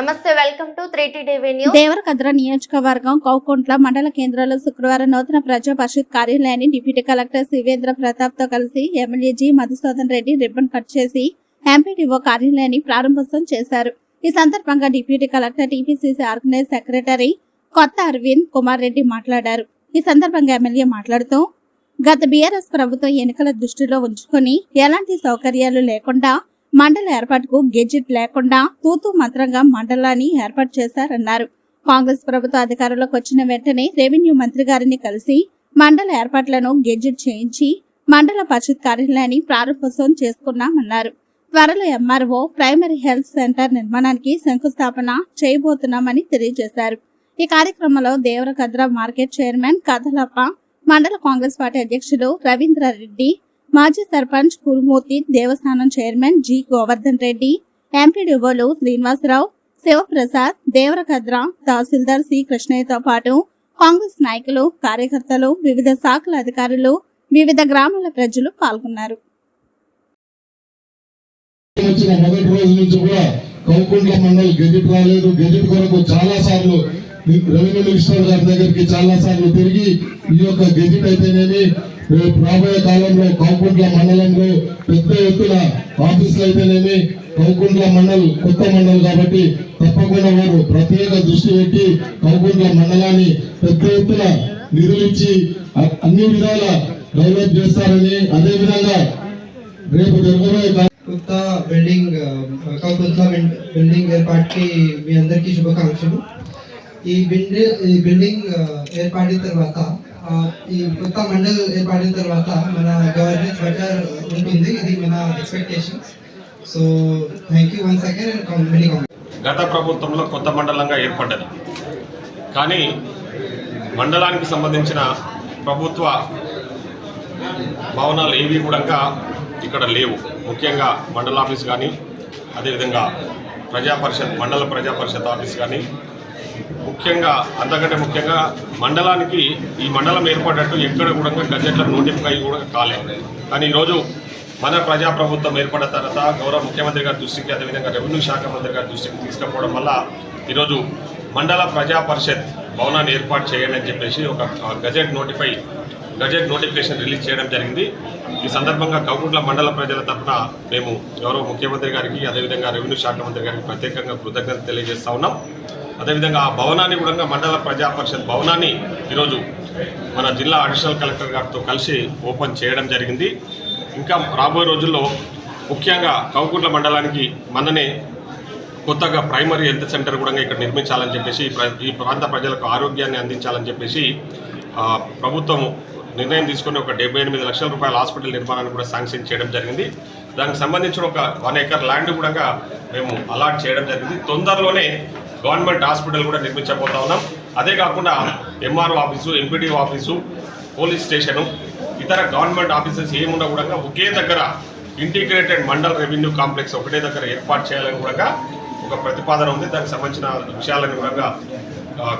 నమస్తే welcome to three T TV news. Devarakadra నియోజకవర్గం కౌకుంట్ల మండల కేంద్రంలో శుక్రవారం నూతన ప్రజా పరిషత్ కార్యాలయాన్ని డిప్యూటీ కలెక్టర్ శివేంద్ర ప్రతాప్తో కలిసి MLA G Madhusudan Reddy ribbon cut చేసి ఎంపీడీఓ కార్యాలయాన్ని ప్రారంభోత్సవం చేశారు. ఈ సందర్భంగా deputy collector TPCC organise secretary Kotha Aravind Kumar Reddy మాట్లాడారు. ఈ సందర్భంగా ఎమ్మెల్యే మాట్లాడుతూ గత బీఆర్ఎస్ ప్రభుత్వం ఎన్నికల దృష్టిలో ఉంచుకొని ఎలాంటి సౌకర్యాలు లేకుండా మండల ఏర్పాటుకు గెజిట్ లేకుండా తూతూ మంత్రంగా మండలాన్ని ఏర్పాటు చేశారన్నారు. కాంగ్రెస్ ప్రభుత్వ అధికారంలోకి వచ్చిన వెంటనే రెవెన్యూ మంత్రి గారిని కలిసి మండల ఏర్పాట్లను గెజిట్ చేయించి మండల పరిషత్ కార్యాలయాన్ని ప్రారంభోత్సవం చేసుకున్నామన్నారు. త్వరలో ఎంఆర్ఓ ప్రైమరీ హెల్త్ సెంటర్ నిర్మాణానికి శంకుస్థాపన చేయబోతున్నామని తెలియజేశారు. ఈ కార్యక్రమంలో దేవరకద్ర మార్కెట్ చైర్మన్ కథలప్ప మండల కాంగ్రెస్ పార్టీ అధ్యక్షులు రవీంద్రారెడ్డి మాజీ సర్పంచ్ కురుమూర్తి దేవస్థానం చైర్మన్ జి గోవర్ధన్ రెడ్డి ఎంపీడీఓలు శ్రీనివాసరావు శివప్రసాద్ దేవరకద్ర తహసీల్దార్ సి కృష్ణయ్యతో పాటు కాంగ్రెస్ నాయకులు కార్యకర్తలు వివిధ శాఖల అధికారులు వివిధ గ్రామాల ప్రజలు పాల్గొన్నారు. వచ్చిన మొదటి రోజు నుంచి కూడా కౌకుంట్ల మండల్ గెజిట్ రాలేదు గెజిట్ కొరకు చాలా సార్లు రెవెన్యూ మినిస్టర్ గారి దగ్గరికి చాలా సార్లు తిరిగి ఈ యొక్క గెజిట్ అయితేనేమి రేపు రాబోయే కాలంలో కౌకుంట్ల మండలంలో పెద్ద ఎత్తున ఆఫీసులు అయితేనేమి కౌకుంట్ల మండల్ కొత్త మండల్ కాబట్టి తప్పకుండా వారు ప్రత్యేక దృష్టి పెట్టి కౌకుంట్ల మండలాన్ని పెద్ద ఎత్తున నిధులిచ్చి అన్ని విధాల డెవలప్ చేస్తారని అదే విధంగా రేపు జరగబోయే కొత్త బిల్డింగ్ కొత్త బిల్డింగ్ ఏర్పాటుకి మీ అందరికీ శుభాకాంక్షలు. ఈ బిల్డింగ్ ఈ బిల్డింగ్ ఏర్పాటిన తర్వాత ఈ కొత్త మండల్ ఏర్పడిన తర్వాత మన గవర్నెన్స్ బెటర్ ఉంటుంది ఇది మన expectation so thank you once again గత ప్రభుత్వంలో కొత్త మండలంగా ఏర్పడ్డది. కానీ మండలానికి సంబంధించిన ప్రభుత్వ భవనాలు ఏవి కూడా ఇక్కడ లేవు. ముఖ్యంగా మండల ఆఫీస్ కానీ అదేవిధంగా ప్రజా పరిషత్ మండల ప్రజా పరిషత్ ఆఫీస్ కానీ ముఖ్యంగా అంతకంటే ముఖ్యంగా మండలానికి ఈ మండలం ఏర్పడ్డట్టు ఎక్కడ కూడా గజెట్ల నోటిఫై కూడా కాలేదు కానీ ఈరోజు మన ప్రజాప్రభుత్వం ఏర్పడిన తర్వాత గౌరవ ముఖ్యమంత్రి గారి దృష్టికి అదేవిధంగా రెవెన్యూ శాఖ మంత్రి గారి దృష్టికి తీసుకుపోవడం వల్ల ఈరోజు మండల ప్రజా పరిషత్ భవనాన్ని ఏర్పాటు చేయండి అని చెప్పేసి ఒక gazette notify gazette notification release చేయడం జరిగింది. ఈ సందర్భంగా కౌకుంట్ల మండల ప్రజల తరఫున మేము గౌరవ ముఖ్యమంత్రి గారికి అదేవిధంగా రెవెన్యూ శాఖ మంత్రి గారికి ప్రత్యేకంగా కృతజ్ఞత తెలియజేస్తా ఉన్నాం. అదేవిధంగా ఆ భవనాన్ని కూడా మండల ప్రజా పరిషత్ భవనాన్ని ఈరోజు మన జిల్లా అడిషనల్ కలెక్టర్ గారితో కలిసి ఓపెన్ చేయడం జరిగింది. ఇంకా రాబోయే రోజుల్లో ముఖ్యంగా కౌకుంట్ల మండలానికి మననే కొత్తగా ప్రైమరీ హెల్త్ సెంటర్ కూడా ఇక్కడ నిర్మించాలని చెప్పేసి ఈ ప్రాంత ప్రజలకు ఆరోగ్యాన్ని అందించాలని చెప్పేసి ప్రభుత్వం నిర్ణయం తీసుకుని ఒక డెబ్బై ఎనిమిది లక్షల రూపాయల హాస్పిటల్ నిర్మాణాన్ని కూడా శాంక్షన్ చేయడం జరిగింది. దానికి సంబంధించిన ఒక వన్ ఎకర్ ల్యాండ్ కూడా మేము అలాట్ చేయడం జరిగింది. తొందరలోనే గవర్నమెంట్ హాస్పిటల్ కూడా నిర్మించబోతా ఉన్నాం. అదే కాకుండా MRO office MPD office police station ఇతర గవర్నమెంట్ ఆఫీసెస్ ఏమున్నా కూడా ఒకే దగ్గర ఇంటిగ్రేటెడ్ మండల్ రెవెన్యూ కాంప్లెక్స్ ఒకటే దగ్గర ఏర్పాటు చేయాలని కూడా ఒక ప్రతిపాదన ఉంది. దానికి సంబంధించిన విషయాలను కూడా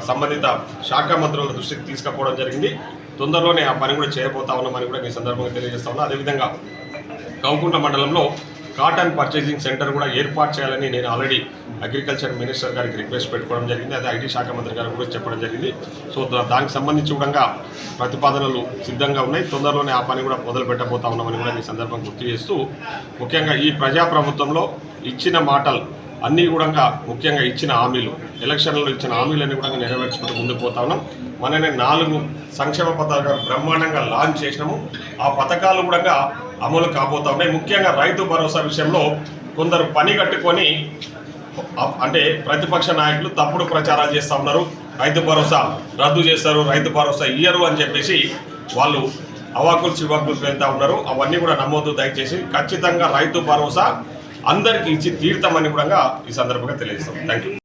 సంబంధిత శాఖ మంత్రుల దృష్టికి తీసుకుపోవడం జరిగింది. తొందరలోనే ఆ పని కూడా చేయబోతా ఉన్నామని కూడా ఈ సందర్భంగా తెలియజేస్తా ఉన్నా. అదేవిధంగా కౌకుంట మండలంలో కాటన్ పర్చేసింగ్ సెంటర్ కూడా ఏర్పాటు చేయాలని నేను ఆల్రెడీ అగ్రికల్చర్ మినిస్టర్ గారికి రిక్వెస్ట్ పెట్టుకోవడం జరిగింది. అదే ఐటీ శాఖ మంత్రి గారు కూడా చెప్పడం జరిగింది. సో దానికి సంబంధించి కూడా ప్రతిపాదనలు సిద్ధంగా ఉన్నాయి. తొందరలోనే ఆ పని కూడా మొదలు పెట్టబోతా ఉన్నామని కూడా ఈ సందర్భం గుర్తు చేస్తూ ముఖ్యంగా ఈ ప్రజాప్రభుత్వంలో ఇచ్చిన మాటలు అన్నీ కూడా ముఖ్యంగా ఇచ్చిన హామీలు ఎలక్షన్లో ఇచ్చిన హామీలన్నీ కూడా నెరవేర్చుకుంటూ ముందుకు పోతా ఉన్నాం. మననే నాలుగు సంక్షేమ పథకాలు బ్రహ్మాండంగా లాంచ్ చేసినాము. ఆ పథకాలు కూడా అమలు కాబోతా ఉన్నాయి. ముఖ్యంగా రైతు భరోసా విషయంలో కొందరు పని కట్టుకొని అంటే ప్రతిపక్ష నాయకులు తప్పుడు ప్రచారాలు చేస్తూ ఉన్నారు. రైతు భరోసా రద్దు చేస్తారు రైతు భరోసా ఇయ్యరు అని చెప్పేసి వాళ్ళు అవాకులు చివాకులు వెళ్తూ ఉన్నారు. అవన్నీ కూడా నమోదు దయచేసి ఖచ్చితంగా రైతు భరోసా అందరికీ ఇచ్చి తీర్థమని కూడా ఈ సందర్భంగా తెలియజేస్తాం. Thank you